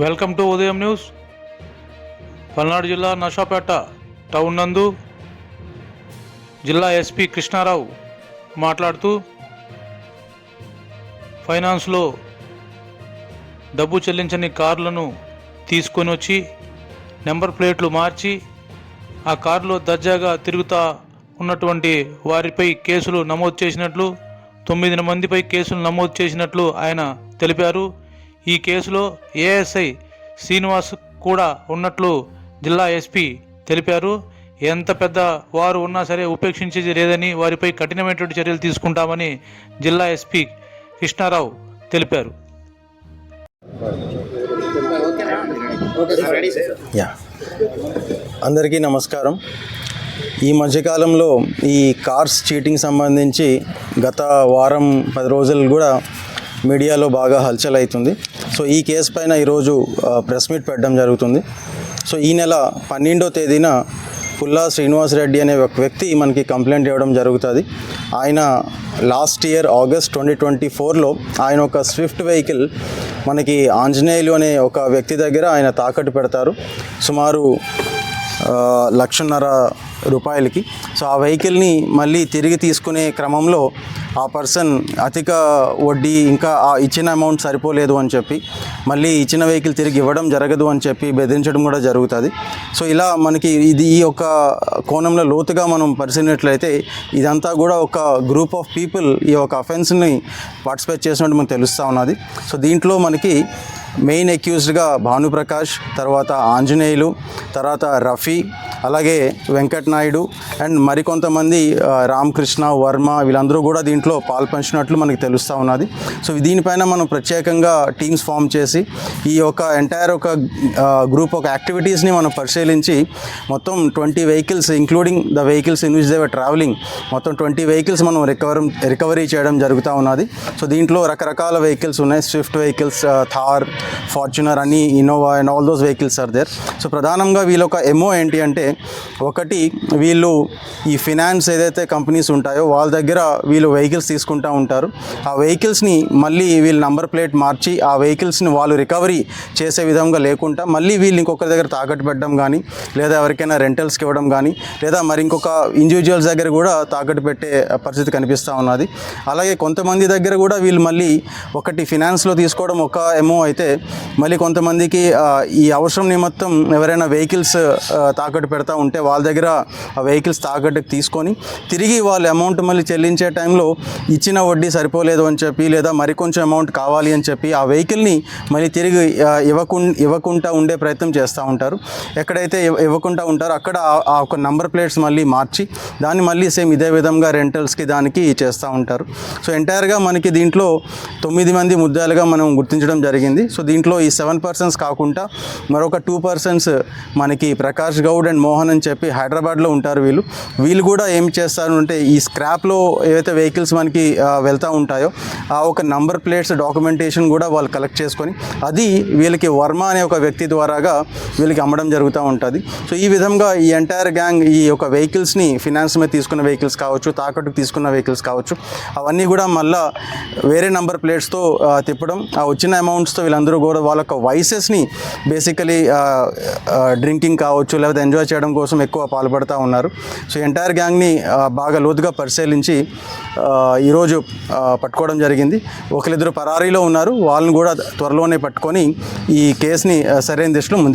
Welcome to Udayam news. Palnadu జిల్లా Nashapeta town నందు జిల్లా ఎస్పీ కృష్ణారావు మాట్లాడుతూ ఫైనాన్స్లో డబ్బు చెల్లించని కార్లను తీసుకొని వచ్చి నెంబర్ ప్లేట్లు మార్చి ఆ కారులో దర్జాగా తిరుగుతా ఉన్నటువంటి వారిపై కేసులు నమోదు చేసినట్లు తొమ్మిది మందిపై కేసులు నమోదు చేసినట్లు ఆయన తెలిపారు. ఈ కేసులో ఏఎస్ఐ శ్రీనివాస్ కూడా ఉన్నట్లు జిల్లా ఎస్పీ తెలిపారు. ఎంత పెద్ద వారు ఉన్నా సరే ఉపేక్షించేది లేదని వారిపై కఠినమైనటువంటి చర్యలు తీసుకుంటామని జిల్లా ఎస్పీ కృష్ణారావు తెలిపారు. అందరికీ నమస్కారం. ఈ మధ్యకాలంలో ఈ కార్స్ చీటింగ్ సంబంధించి గత వారం పది రోజులు కూడా మీడియాలో బాగా హల్చల్ అవుతుంది సో ఈ కేసు పైన ఈరోజు ప్రెస్ మీట్ పెట్టడం జరుగుతుంది. సో ఈ నెల పన్నెండో తేదీన పుల్లా శ్రీనివాస్ రెడ్డి అనే ఒక వ్యక్తి మనకి కంప్లైంట్ ఇవ్వడం జరుగుతుంది. ఆయన last year August twenty twenty ఫోర్లో ఆయన ఒక స్విఫ్ట్ వెహికల్ మనకి ఆంజనేయులు అనే ఒక వ్యక్తి దగ్గర ఆయన తాకట్టు పెడతారు. సుమారు లక్షన్నర రూపాయలకి. సో ఆ వెహికల్ని మళ్ళీ తిరిగి తీసుకునే క్రమంలో ఆ పర్సన్ అధిక వడ్డీ ఇంకా ఆ ఇచ్చిన అమౌంట్ సరిపోలేదు అని చెప్పి మళ్ళీ ఇచ్చిన వెహికల్ తిరిగి ఇవ్వడం జరగదు అని చెప్పి బెదిరించడం కూడా జరుగుతుంది. సో ఇలా మనకి ఇది ఈ యొక్క కోణంలో లోతుగా మనం పరిశీలినట్లయితే ఇదంతా కూడా ఒక గ్రూప్ ఆఫ్ పీపుల్ ఈ యొక్క అఫెన్స్ని పార్టిసిపేట్ చేసినట్టు మనకు తెలుస్తూ ఉన్నది. సో దీంట్లో మనకి మెయిన్ అక్యూజ్డ్గా భానుప్రకాష్ తర్వాత ఆంజనేయులు తర్వాత రఫీ అలాగే వెంకట్ నాయుడు అండ్ మరికొంతమంది రామకృష్ణ వర్మ వీళ్ళందరూ కూడా దీంట్లో పాల్పంచినట్లు మనకి తెలుస్తూ ఉన్నది. సో దీనిపైన మనం ప్రత్యేకంగా టీమ్స్ ఫామ్ చేసి ఈ యొక్క ఎంటైర్ ఒక గ్రూప్ ఒక యాక్టివిటీస్ని మనం పరిశీలించి మొత్తం twenty vehicles including the vehicles in which they were traveling మొత్తం ట్వంటీ వెహికల్స్ మనం రికవర్ రికవరీ చేయడం జరుగుతూ ఉన్నది. సో దీంట్లో రకరకాల వెహికల్స్ ఉన్నాయి. స్విఫ్ట్ వెహికల్స్ థార్ ఫార్చునర్ అని Innova and all those vehicles are there. So ప్రధానంగా వీళ్ళొక ఎమో ఏంటి అంటే ఒకటి వీళ్ళు ఈ ఫినాన్స్ ఏదైతే కంపెనీస్ ఉంటాయో వాళ్ళ దగ్గర వీళ్ళు వెహికల్స్ తీసుకుంటూ ఉంటారు. ఆ వెహికల్స్ని మళ్ళీ వీళ్ళు నంబర్ ప్లేట్ మార్చి ఆ వెహికల్స్ని వాళ్ళు రికవరీ చేసే విధంగా లేకుండా మళ్ళీ వీళ్ళు ఇంకొకరి దగ్గర తాకట్టు పెట్టడం కానీ లేదా ఎవరికైనా రెంటల్స్కి ఇవ్వడం కానీ లేదా మరి ఇంకొక ఇండివిజువల్స్ దగ్గర కూడా తాకట్టు పెట్టే పరిస్థితి కనిపిస్తూ ఉన్నది. అలాగే కొంతమంది దగ్గర కూడా వీళ్ళు మళ్ళీ ఒకటి ఫినాన్స్లో తీసుకోవడం ఒక ఎమో అయితే మళ్ళీ కొంతమందికి ఈ అవసరం నిమిత్తం ఎవరైనా వెహికల్స్ తాకట్టు పెడతా ఉంటే వాళ్ళ దగ్గర ఆ వెహికల్స్ తాకట్టుకు తీసుకొని తిరిగి వాళ్ళ అమౌంట్ మళ్ళీ చెల్లించే టైంలో ఇచ్చిన వడ్డీ సరిపోలేదు అని చెప్పి లేదా మరికొంచెం అమౌంట్ కావాలి అని చెప్పి ఆ వెహికల్ని మళ్ళీ తిరిగి ఇవ్వకుం ఇవ్వకు ఇవ్వకుండా ఉండే ప్రయత్నం చేస్తూ ఉంటారు. ఎక్కడైతే ఇవ్వకుండా ఉంటారో అక్కడ ఆ- ఒక నంబర్ ప్లేట్స్ మళ్ళీ మార్చి దాన్ని మళ్ళీ సేమ్ ఇదే విధంగా రెంటల్స్కి దానికి చేస్తూ ఉంటారు. సో ఎంటైర్గా మనకి దీంట్లో తొమ్మిది మంది ముద్దాలుగా మనం గుర్తించడం జరిగింది. సో దీంట్లో ఈ సెవెన్ పర్సన్స్ కాకుండా మరొక టూ పర్సన్స్ మనకి ప్రకాష్ గౌడ్ అండ్ మోహన్ అని చెప్పి హైదరాబాద్ యార్డ్లో ఉంటారు వీళ్ళు. వీళ్ళు కూడా ఏం చేస్తారు అంటే ఈ స్క్రాప్లో ఏవైతే వెహికల్స్ మనకి వెళ్తూ ఉంటాయో ఆ ఒక నంబర్ ప్లేట్స్ డాక్యుమెంటేషన్ కూడా వాళ్ళు కలెక్ట్ చేసుకొని అది వీళ్ళకి వర్మ అనే ఒక వ్యక్తి ద్వారాగా వీళ్ళకి అమ్మడం జరుగుతూ ఉంటుంది. సో ఈ విధంగా ఈ ఎంటైర్ గ్యాంగ్ ఈ యొక్క వెహికల్స్ని ఫినాన్స్ మీద తీసుకున్న వెహికల్స్ కావచ్చు తాకట్టుకు తీసుకున్న వెహికల్స్ కావచ్చు అవన్నీ కూడా మళ్ళా వేరే నంబర్ ప్లేట్స్తో తిప్పడం ఆ వచ్చిన అమౌంట్స్తో వీళ్ళందరూ కూడా వాళ్ళ యొక్క వయసెస్ని బేసికలీ డ్రింకింగ్ కావచ్చు లేకపోతే ఎంజాయ్ చేయడం కోసం ఎక్కువ పాల్పడుతూ ఉన్నారు. సో ఎంటైర్ గ్యాంగ్ని బాగా లోతుగా పరిశీలించి ఈరోజు పట్టుకోవడం జరిగింది. ఒకరిద్దరు పరారీలో ఉన్నారు. వాళ్ళని కూడా త్వరలోనే పట్టుకొని ఈ కేసుని సరైన దిశలో ముందు